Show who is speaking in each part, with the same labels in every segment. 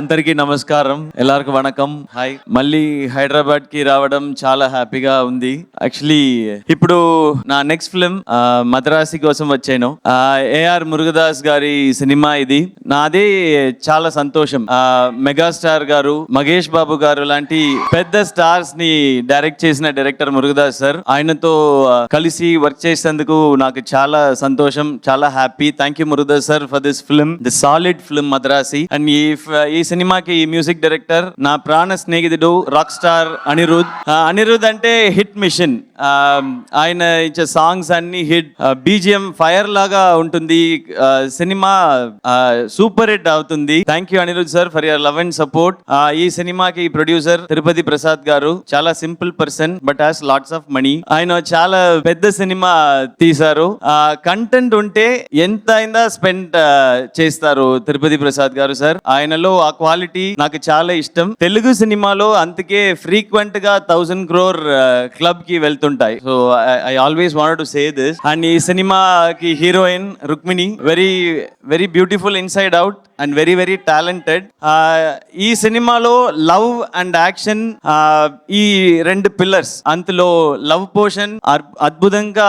Speaker 1: అందరికీ నమస్కారం. ఎల్లరికి వణకం. హాయ్. మళ్ళీ హైదరాబాద్కి రావడం చాలా హ్యాపీగా ఉంది. యాక్చువల్లీ ఇప్పుడు నా నెక్స్ట్ ఫిలిం మద్రాసి కోసం వచ్చాను. ఏఆర్ మురుగదాస్ గారి సినిమా ఇది. నాదే చాలా సంతోషం. మెగాస్టార్ గారు మహేష్ బాబు గారు లాంటి పెద్ద స్టార్స్ని డైరెక్ట్ చేసిన డైరెక్టర్ మురుగదాస్ సార్. ఆయనతో కలిసి వర్క్ చేసేందుకు నాకు చాలా సంతోషం చాలా happy. Thank you Murugadoss sir for this film the solid film Madharaasi. And ఈ సినిమాకి మ్యూజిక్ డైరెక్టర్ నా ప్రాణ స్నేహితుడు రాక్ స్టార్ అనిరుద్. అనిరుద్ అంటే హిట్ మిషన్. ఆయన ఇచ్చే సాంగ్స్ అన్ని హిట్. బీజిఎం ఫైర్ లాగా ఉంటుంది. సినిమా సూపర్ హిట్ అవుతుంది. Thank you Anirudh sir for your love and support ఈ సినిమాకి ప్రొడ్యూసర్ తిరుపతి ప్రసాద్ గారు. చాలా simple person but has lots of money ఆయన చాలా పెద్ద సినిమా తీశారు. కంటెంట్ ఉంటే ఎంత అయినా స్పెండ్ చేస్తారు తిరుపతి ప్రసాద్ గారు సార్ ఆయనలో ఆ క్వాలిటీ నాకు చాలా ఇష్టం. తెలుగు సినిమాలో అందుకే ఫ్రీక్వెంట్గా థౌసండ్ క్రోర్ క్లబ్కి వెళ్తుంటాయి. So I always want to say this and ఈ సినిమాకి heroine Rukmini very very beautiful inside out and very very talented. ఈ సినిమాలో లవ్ అండ్ యాక్షన్ ఈ రెండు పిల్లర్స్ అందులో లవ్ పోర్షన్ అద్భుతంగా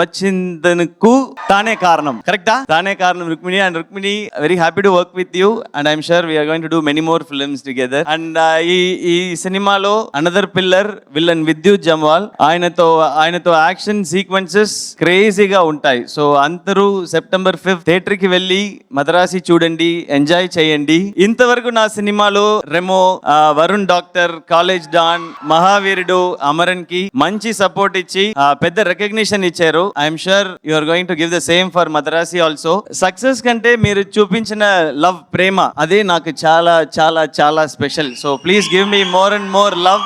Speaker 1: వచ్చిందనకు తానే కారణం. కరెక్టా? తానే కారణం Rukmini. And Rukmini very happy to work with you and I'm sure we're going to do many more films together and ఈ ఈ సినిమాలో అనదర్ పిల్లర్ విలన్ విద్యుత్ జమ్వాల్ ఆయనతో ఆయనతో యాక్షన్ సీక్వెన్సెస్ క్రేజీగా ఉంటాయి. సో అందరూ సెప్టెంబర్ ఫిఫ్త్ థియేటర్కి వెళ్ళి మద్రాసి చూ చూడండి ఎంజాయ్ చేయండి ఇంతవరకు నా సినిమాలో Remo Varun doctor college don Mahaveerudu అమరన్కి మంచి సపోర్ట్ ఇచ్చి పెద్ద రికగ్నిషన్ ఇచ్చారు I'm sure you are going to give the same for Madharaasi also success కంటే మీరు చూపించిన లవ్ ప్రేమ అదే నాకు చాలా చాలా చాలా special so please give me more and more love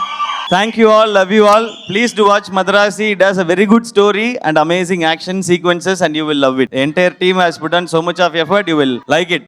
Speaker 1: thank you all love you all please to watch Madharaasi it has a very good story and amazing action sequences and you will love it entire team has put and so much of effort you will like it